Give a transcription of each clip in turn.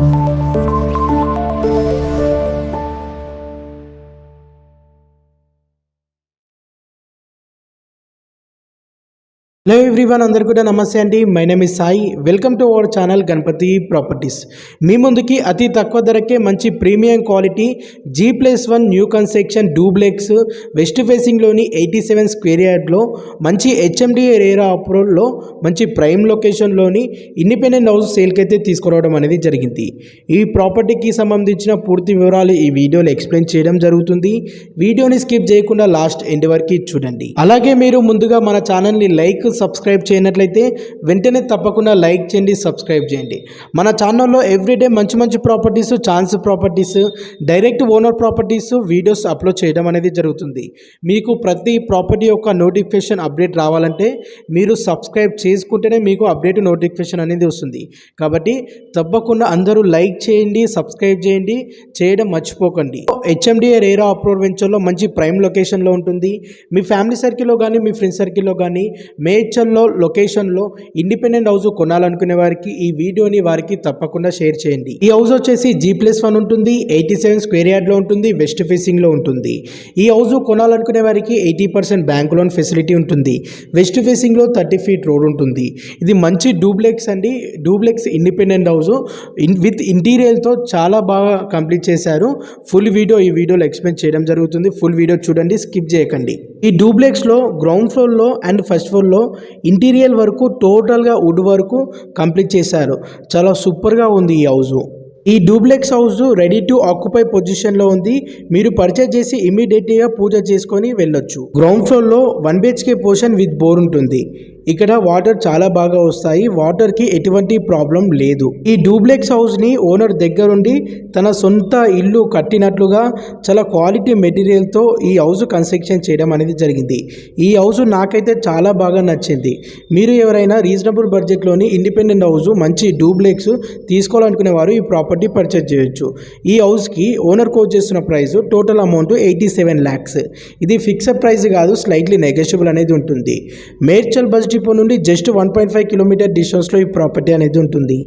Thank you. Hello everyone అందరు కూడా నమస్తే అండి. My name is Sai welcome to our channel Ganapathi properties మీ ముందుకి అతి తక్కువ ధరకే మంచి premium quality G plus one new construction duplex west ఫేసింగ్లోని eighty seven square యార్డ్లో మంచి హెచ్ఎండి రేరా అప్రోల్లో మంచి ప్రైమ్ లొకేషన్లోని ఇండిపెండెంట్ హౌస్ సేల్కి అయితే తీసుకురావడం అనేది జరిగింది. ఈ ప్రాపర్టీకి సంబంధించిన పూర్తి వివరాలు ఈ వీడియోలో ఎక్స్ప్లెయిన్ చేయడం జరుగుతుంది. వీడియోని స్కిప్ చేయకుండా లాస్ట్ ఎండ్ వరకు చూడండి. అలాగే మీరు ముందుగా మన ఛానల్ని లైక్ సబ్స్క్రైబ్ చేయనట్లయితే వెంటనే తప్పకుండా లైక్ చేయండి సబ్స్క్రైబ్ చేయండి. మన ఛానల్లో ఎవ్రీడే మంచి మంచి properties chance properties direct owner properties videos upload చేయడం అనేది జరుగుతుంది. మీకు ప్రతి ప్రాపర్టీ యొక్క నోటిఫికేషన్ అప్డేట్ రావాలంటే మీరు సబ్స్క్రైబ్ చేసుకుంటేనే మీకు అప్డేట్ నోటిఫికేషన్ అనేది వస్తుంది. కాబట్టి తప్పకుండా అందరూ లైక్ చేయండి సబ్స్క్రైబ్ చేయండి చేయడం మర్చిపోకండి. హెచ్ఎండిఏ రేరా అప్రోడ్ వెంచర్లో మంచి ప్రైమ్ లొకేషన్లో ఉంటుంది. మీ ఫ్యామిలీ సర్కిల్లో కానీ మీ ఫ్రెండ్ సర్కిల్లో కానీ నేచర్లో లొకేషన్లో ఇండిపెండెంట్ హౌస్ కొనాలనుకునే వారికి ఈ వీడియోని వారికి తప్పకుండా షేర్ చేయండి. ఈ హౌస్ వచ్చేసి జీ ప్లస్ వన్ ఉంటుంది ఎయిటీ సెవెన్ స్క్వేర్ యార్డ్లో ఉంటుంది వెస్ట్ ఫేసింగ్లో ఉంటుంది. ఈ హౌస్ కొనాలనుకునే వారికి eighty percent bank loan facility ఉంటుంది. వెస్ట్ ఫేసింగ్లో థర్టీ ఫీట్ రోడ్ ఉంటుంది. ఇది మంచి డూప్లెక్స్ అండి. Duplex independent house. విత్ ఇంటీరియర్తో చాలా బాగా కంప్లీట్ చేశారు. ఫుల్ వీడియో ఈ వీడియోలో ఎక్స్ప్లెయిన్ చేయడం జరుగుతుంది. ఫుల్ వీడియో చూడండి స్కిప్ చేయకండి. ఈ డూప్లెక్స్లో గ్రౌండ్ ఫ్లోర్లో అండ్ ఫస్ట్ ఫ్లోర్లో ఇంటీరియర్ వరకు టోటల్గా వుడ్ వరకు కంప్లీట్ చేశారు. చాలా సూపర్గా ఉంది ఈ హౌస్ ఈ duplex house ready to occupy పొజిషన్లో ఉంది. మీరు పర్చేజ్ చేసి ఇమీడియట్గా పూజ చేసుకొని వెళ్ళొచ్చు. గ్రౌండ్ ఫ్లోర్లో one BHK portion with bore ఉంటుంది. ఇక్కడ వాటర్ చాలా బాగా వస్తాయి. వాటర్కి ఎటువంటి ప్రాబ్లం లేదు. ఈ డూప్లెక్స్ హౌస్ని ఓనర్ దగ్గరుండి తన సొంత ఇల్లు కట్టినట్లుగా చాలా క్వాలిటీ మెటీరియల్తో ఈ హౌస్ కన్స్ట్రక్షన్ చేయడం అనేది జరిగింది. ఈ హౌస్ నాకైతే చాలా బాగా నచ్చింది. మీరు ఎవరైనా రీజనబుల్ బడ్జెట్లోని ఇండిపెండెంట్ హౌస్ మంచి డూప్లెక్స్ తీసుకోవాలనుకునే వారు ఈ ప్రాపర్టీ పర్చేజ్ చేయొచ్చు. ఈ హౌస్కి ఓనర్ కోచ్ చేస్తున్న price total amount eighty seven lakhs ఇది ఫిక్స్డ్ ప్రైస్ కాదు స్లైట్లీ నెగోషియబుల్ అనేది ఉంటుంది. మేడ్చల్ బస్ డిపో నుండి just one point five kilometer డిస్టెన్స్లో ఈ ప్రాపర్టీ అనేది ఉంటుంది.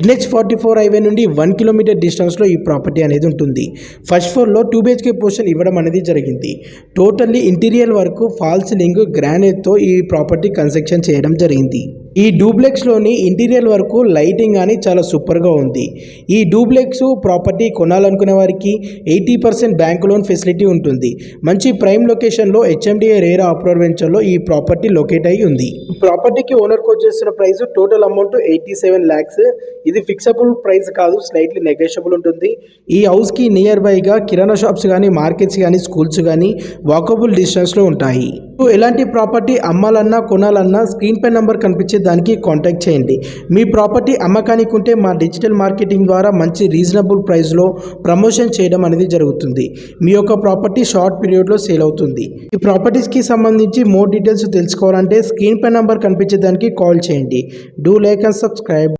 ఎన్హెచ్ ఫార్టీ ఫోర్ హైవే నుండి వన్ కిలోమీటర్ డిస్టెన్స్లో ఈ ప్రాపర్టీ అనేది ఉంటుంది. ఫస్ట్ ఫ్లోర్లో టూ బిహెచ్కే పోర్షన్ ఇవ్వడం అనేది జరిగింది. టోటల్లీ ఇంటీరియర్ వరకు ఫాల్స్ లింక్ గ్రానైట్తో ఈ ప్రాపర్టీ కన్స్ట్రక్షన్ చేయడం జరిగింది. ఈ డూప్లెక్స్లోని ఇంటీరియర్ వరకు లైటింగ్ కానీ చాలా సూపర్గా ఉంది. ఈ డూప్లెక్స్ ప్రాపర్టీ కొనాలనుకునే వారికి eighty percent bank loan facility ఉంటుంది. మంచి ప్రైమ్ లొకేషన్లో హెచ్ఎండిఏ రేరా అప్రోర్ వెంచర్లో ఈ ప్రాపర్టీ లొకేట్ అయి ఉంది. ప్రాపర్టీకి ఓనర్ వచ్చేసిన price total amount eighty seven lakhs ఇది ఫిక్సబుల్ ప్రైస్ కాదు స్లైట్లీ నెగోషియబుల్ ఉంటుంది. ఈ హౌస్కి నియర్ బైగా కిరాణా షాప్స్ కానీ మార్కెట్స్ కానీ స్కూల్స్ కానీ వాకబుల్ డిస్టెన్స్లో ఉంటాయి. మీకు ఎలాంటి ప్రాపర్టీ అమ్మాలన్నా కొనాలన్నా స్క్రీన్ పై నెంబర్ కనిపించే దానికి కాంటాక్ట్ చేయండి. మీ ప్రాపర్టీ అమ్మకానికి ఉంటే మా డిజిటల్ మార్కెటింగ్ ద్వారా మంచి రీజనబుల్ ప్రైస్లో ప్రమోషన్ చేయడం అనేది జరుగుతుంది. మీ యొక్క ప్రాపర్టీ షార్ట్ పీరియడ్లో సేల్ అవుతుంది. ఈ ప్రాపర్టీస్కి సంబంధించి మోర్ డీటెయిల్స్ తెలుసుకోవాలంటే స్క్రీన్ పై నెంబర్ కనిపించే దానికి కాల్ చేయండి. Do like and subscribe.